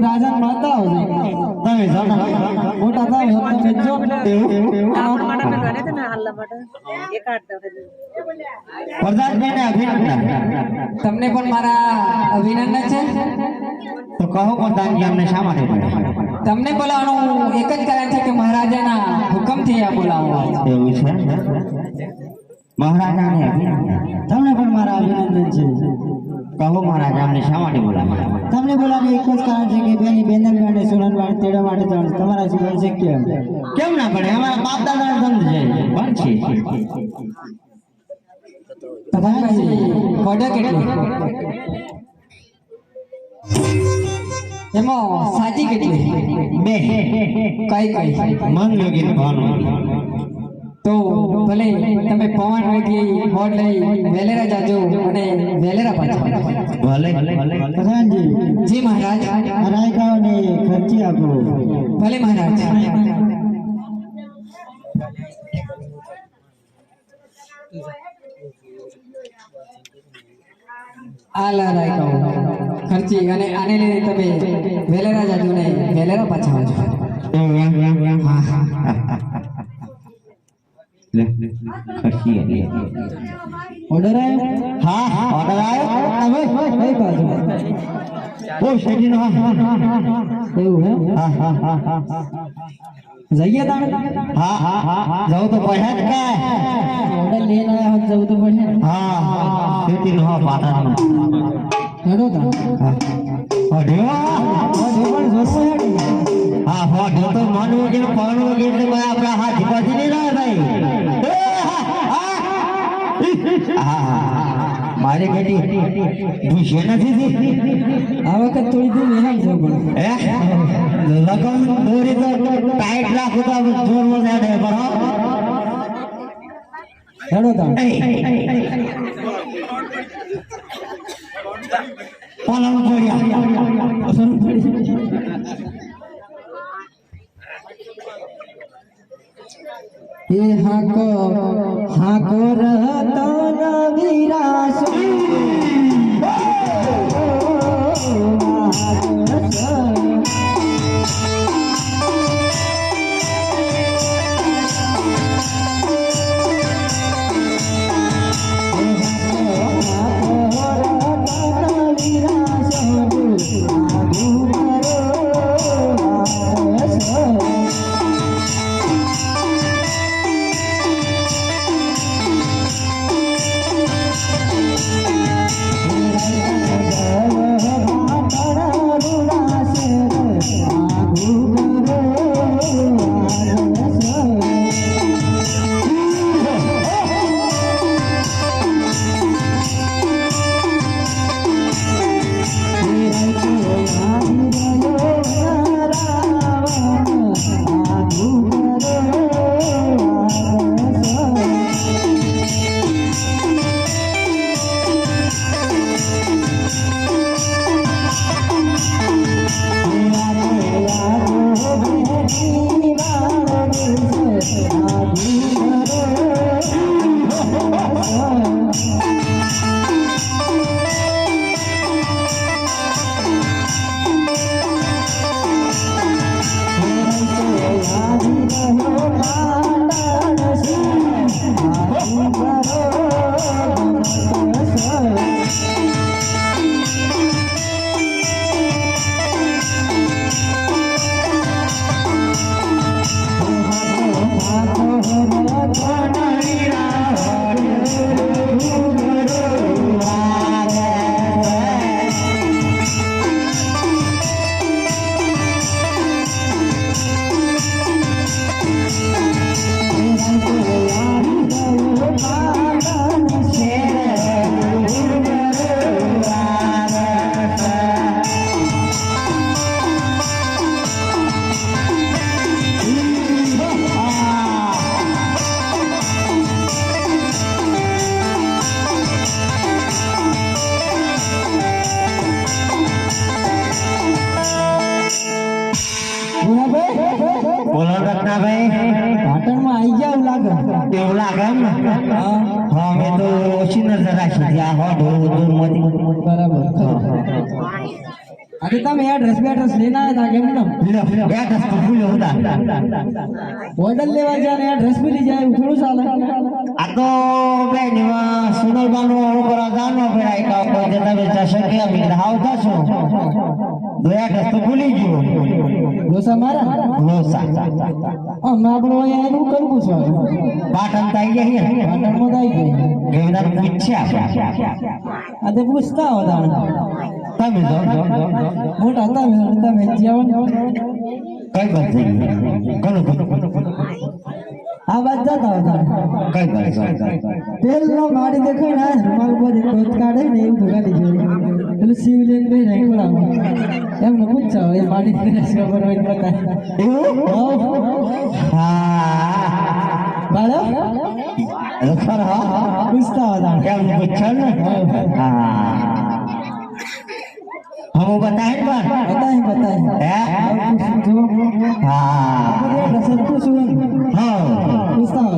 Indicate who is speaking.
Speaker 1: રાજા મળતા હો
Speaker 2: તમે
Speaker 1: તમને પણ મારા અભિનંદન છે?
Speaker 2: તો કહો પ્રધાનજી શા માટે
Speaker 1: તમને બોલાવવાનું એક જ કારણ છે કે મહારાજાના હુકમથી આ બોલાવવા
Speaker 2: એવું છે? મહારાજાને
Speaker 1: તમને પણ મારા અભિનંદન છે.
Speaker 2: કહો મહારાજા અમને શા માટે બોલાવ્યા?
Speaker 1: તમને બોલાવવાનું એક જ કારણ છે કે બેની બેન માટે સુનન માટે તેડા માટે જાણ તમારા સિવાય શક્ય
Speaker 2: કેમ ના પડે? અમારા બાપ દાદા ધંધ છે.
Speaker 1: પણ છે. એમાં સાચી કેટલી?
Speaker 2: બે.
Speaker 1: કઈ કઈ?
Speaker 2: મન યોગી
Speaker 1: તો ભલે તમે પવન વેગી હોડ લઈ વેલેરા જાજો અને વેલેરા પાછા
Speaker 2: ભલે.
Speaker 1: પ્રધાનજી જી મહારાજ. રાયકાઓને ખર્ચી આપો. ભલે મહારાજ. આલા રાયકાઓ ખર્ચી અને આને લઈને તમે વેલેરા જાજો ને વેલેરા પાછા આવજો હા હા.
Speaker 2: લે ખર્ચી આલી.
Speaker 1: ઓર્ડર
Speaker 2: હા હા ઓર્ડર આવ્યો
Speaker 1: હવે કઈ બાજુ?
Speaker 2: ઓ શેઠીનો હા.
Speaker 1: એવું હે?
Speaker 2: હા હા હા હા હા
Speaker 1: જઈએ તાણે?
Speaker 2: હા હા હા. હા જાઉં તો પડે જ કે?
Speaker 1: ઓર્ડર લઈને આવ્યા હોત જવું તો પડે
Speaker 2: હા હા શેઠીનો હા પાટણનો
Speaker 1: હેડો તાણે
Speaker 2: અઢ્યો
Speaker 1: પણ જોરમાં હેડી
Speaker 2: હા. તો મન વગેરે પવન વગેરે બધા આપણા હાથ મારી બેટી ભૂસે નથી થી
Speaker 1: આ વખત થોડી દૂર મહેનત છે પણ
Speaker 2: હે લગન દોરી તો ટાઈટ રાખું તો જોર વધારે પર હો.
Speaker 1: હેડો તાણે
Speaker 2: પલંગ ये
Speaker 1: हाको हाको रहता ना विरासी हाको रहता राम રહતો આવી જાવ લાગે?
Speaker 2: એવું લાગે એમ?
Speaker 1: હા.
Speaker 2: હા તો ઓછી નજર રાખી હતી આ હોટ દૂરમાંથી.
Speaker 1: બરાબર. અરે તમે એડ્રેસ બેડ્રેસ આવ્યા હતા કેમ ને
Speaker 2: બે તો ભૂલ્યો હતા
Speaker 1: ઓર્ડર લેવા જાય ને એડ્રેસ મિલી જાય એવું થોડું ચાલે.
Speaker 2: આ તો બેન સુનલબાનો ઉપર જાણવા ફેરાય કા કોઈ જતા બેચા શકે અમે હાવ થશો. તો એ ટસ્તો ભૂલી ગયો.
Speaker 1: ડોસા મારા?
Speaker 2: લોસા
Speaker 1: અમે આપણો અહીંયા એનું કરવું છે
Speaker 2: પાટણ તો આવી ગયા ને
Speaker 1: પાટણમાં તો આવી ગઈ
Speaker 2: ગેવદાર પૂછ્યા
Speaker 1: આ તો પૂછતા હતા
Speaker 2: તમે જો
Speaker 1: મોટા તમે તમે જાઓ ને
Speaker 2: કઈ વાત થઈ ગઈ ઘણું ઘણું.
Speaker 1: આ વાત જતા હતા
Speaker 2: કઈ બાત
Speaker 1: પેલો મારી દેખાય ને રૂમાલ પર કોત કાઢે ને એવું ભગાડી જોયું પેલું સિવિલિયન બે રાખોડામાં એમને પૂછો એ મારી ખબર હોય બતાય
Speaker 2: એવું હા
Speaker 1: બાળો
Speaker 2: ખર
Speaker 1: પૂછતા હતા
Speaker 2: કેમ પૂછ્યો ને હા હમ બતાય ને પણ
Speaker 1: બતાય બતાય
Speaker 2: હે?
Speaker 1: જો
Speaker 2: હા.
Speaker 1: રસદ પૂછું
Speaker 2: હા
Speaker 1: પૂછતા